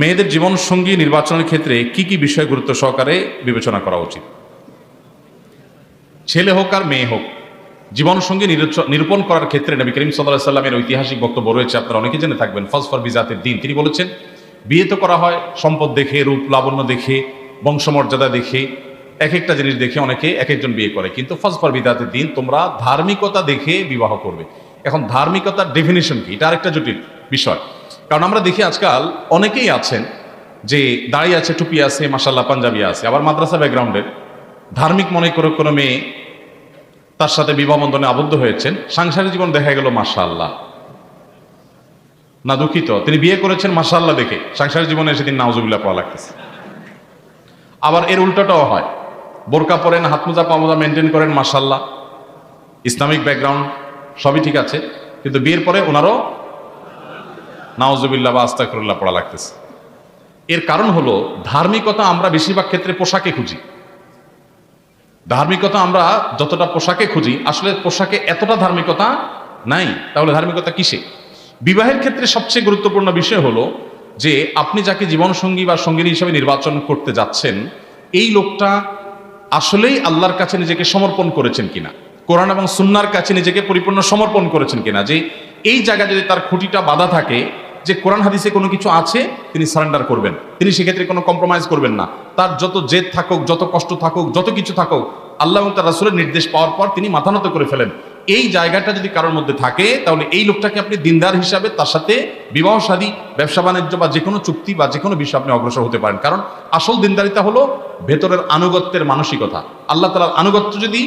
মেয়েদের জীবনসঙ্গী নির্বাচনের ক্ষেত্রে কি কি বিষয় গুরুত্ব সহকারে বিবেচনা করা উচিত? ছেলে হোক আর মেয়ে হোক জীবনসঙ্গী নিরূপণ করার ক্ষেত্রে নবী করিম সাল্লাহ সাল্লামের ঐতিহাসিক বক্তব্য রয়েছে, আপনারা অনেকে জেনে থাকবেন। ফসফর বিজাতের দিন। তিনি বলেছেন, বিয়ে তো করা হয় সম্পদ দেখে, রূপ লাবণ্য দেখে, বংশমর্যাদা দেখে এক একটা জিনিস দেখে অনেকে এক একজন বিয়ে করে। কিন্তু ফসফর বিদাতের দিন তোমরা ধার্মিকতা দেখে বিবাহ করবে। এখন ধার্মিকতার ডেফিনেশন কি? এটা আরেকটা জটিল। বিষয়। কারণ আমরা দেখি আজকাল অনেকেই আছেন যে দাঁড়িয়ে আছে, টুপি আছে মাসাল্লাহ পাঞ্জাবি আছে। আবার মাদ্রাসা ব্যাকগ্রাউন্ডের ধার্মিক মনে করে কোনো মেয়ে তার সাথে বিবাহ বন্ধনে আবদ্ধ হয়েছেন, সাংসারিক জীবন দেখা গেল মাশাআল্লাহ। না দুঃখিত, তিনি বিয়ে করেছেন মাশাআল্লাহ দেখে, সাংসারিক জীবনে এসে সেদিন নাউজুবিল্লাহ পাওয়া লাগতেছে। আবার এর উল্টোটাও হয়, বোরকা পরেন, হাত মোজা, পা মোজা মেনটেন করেন মাশাল্লাহ ইসলামিক ব্যাকগ্রাউন্ড সবই ঠিক আছে, কিন্তু বিয়ের পরে ওনারও নাউজুবিল্লাহ বা আস্তাকরুল্লাহ পড়া লাগতেছে। এর কারণ হলো, ধার্মিকতা আমরা বেশিরভাগ ক্ষেত্রে পোশাকে খুঁজি। ধার্মিকতা আমরা যতটা পোশাকে খুঁজি, আসলে পোশাকে এতটা ধার্মিকতা নাই। তাহলে ধার্মিকতা কিসে? বিবাহের ক্ষেত্রে সবচেয়ে গুরুত্বপূর্ণ বিষয় হলো যে, আপনি যাকে জীবনসঙ্গী বা সঙ্গিনী হিসেবে নির্বাচন করতে যাচ্ছেন, এই লোকটা আসলেই আল্লাহর কাছে নিজেকে সমর্পণ করেছেন কিনা? কোরআন এবং সুন্নার কাছে নিজেকে পরিপূর্ণ সমর্পণ করেছেন কিনা? যে, এই জায়গায় যদি তার খুঁটিটা বাধা থাকে যে কোরআন হাদিসে কোনো কিছু আছে, তিনি সারেন্ডার করবেন। তিনি সেক্ষেত্রে কোনো কম্প্রোমাইজ করবেন না। তার যত জেদ থাকুক, যত কষ্ট থাকুক, যত কিছু থাকুক, আল্লাহ তার রাসুলের নির্দেশ পাওয়ার পর তিনি মাথানত করে ফেলেন। এই জায়গাটা যদি কারোর মধ্যে থাকে, তাহলে এই লোকটাকে আপনি দিনদার হিসাবে তার সাথে বিবাহ, শাদী, ব্যবসা, বাণিজ্য বা যে কোনো চুক্তি বা যে কোনো বিষয়ে আপনি অগ্রসর হতে পারেন। কারণ আসল দিনদারিতা হলো ভেতরের আনুগত্যের মানসিকতা। আল্লাহ তালার আনুগত্য যদি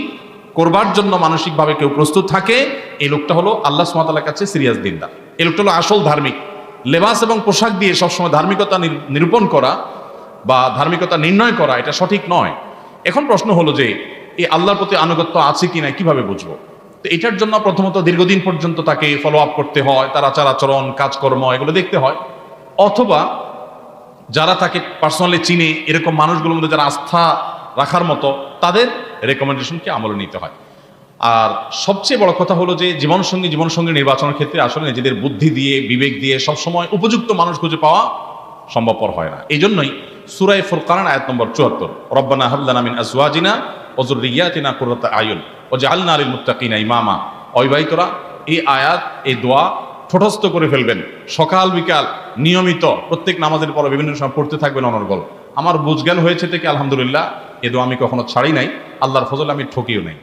করবার জন্য মানসিকভাবে কেউ প্রস্তুত থাকে, এই লোকটা হলো আল্লাহ সুমাতালার কাছে সিরিয়াস দিনদার। এই লোকটা হলো আসল ধার্মিক। লেবাস এবং পোশাক দিয়ে সবসময় ধার্মিকতা নিরূপণ করা বা ধার্মিকতা নির্ণয় করা, এটা সঠিক নয়। এখন প্রশ্ন হলো যে এই আল্লাহর প্রতি আনুগত্য আছে কিনা কীভাবে বুঝব? তো এটার জন্য প্রথমত দীর্ঘদিন পর্যন্ত তাকে ফলো আপ করতে হয়, তার আচার আচরণ, কাজকর্ম, এগুলো দেখতে হয়। অথবা যারা তাকে পার্সোনালি চিনে, এরকম মানুষগুলোর মধ্যে যারা আস্থা রাখার মতো, তাদের রেকমেন্ডেশনকে আমলে নিতে হয়। আর সবচেয়ে বড় কথা হলো যে জীবনসঙ্গী জীবনসঙ্গী নির্বাচনের ক্ষেত্রে আসলে নিজেদের বুদ্ধি দিয়ে, বিবেক দিয়ে সবসময় উপযুক্ত মানুষ খুঁজে পাওয়া সম্ভবপর হয় না। এই জন্যই সুরাই ফুরকান আয়াত নম্বর চুয়াত্তর, রব্বানা হাবলানা মিন আজওয়াজিনা ওজুরিয়াতিনা কুররাতা আয়ুন ও জাআলনা লিল মুত্তাকিনা ইমামা। অবিবাহিতরা এই আয়াত, এই দোয়া ঠোঁটস্থ করে ফেলবেন। সকাল বিকাল নিয়মিত প্রত্যেক নামাজের পর বিভিন্ন সময় পড়তে থাকবেন অনর্গল। আমার বুঝজ্ঞান হয়েছে থেকে আলহামদুলিল্লাহ, এ দোয়া আমি কখনো ছাড়ি নাই। আল্লাহর ফজল আমি ঠকিও নাই।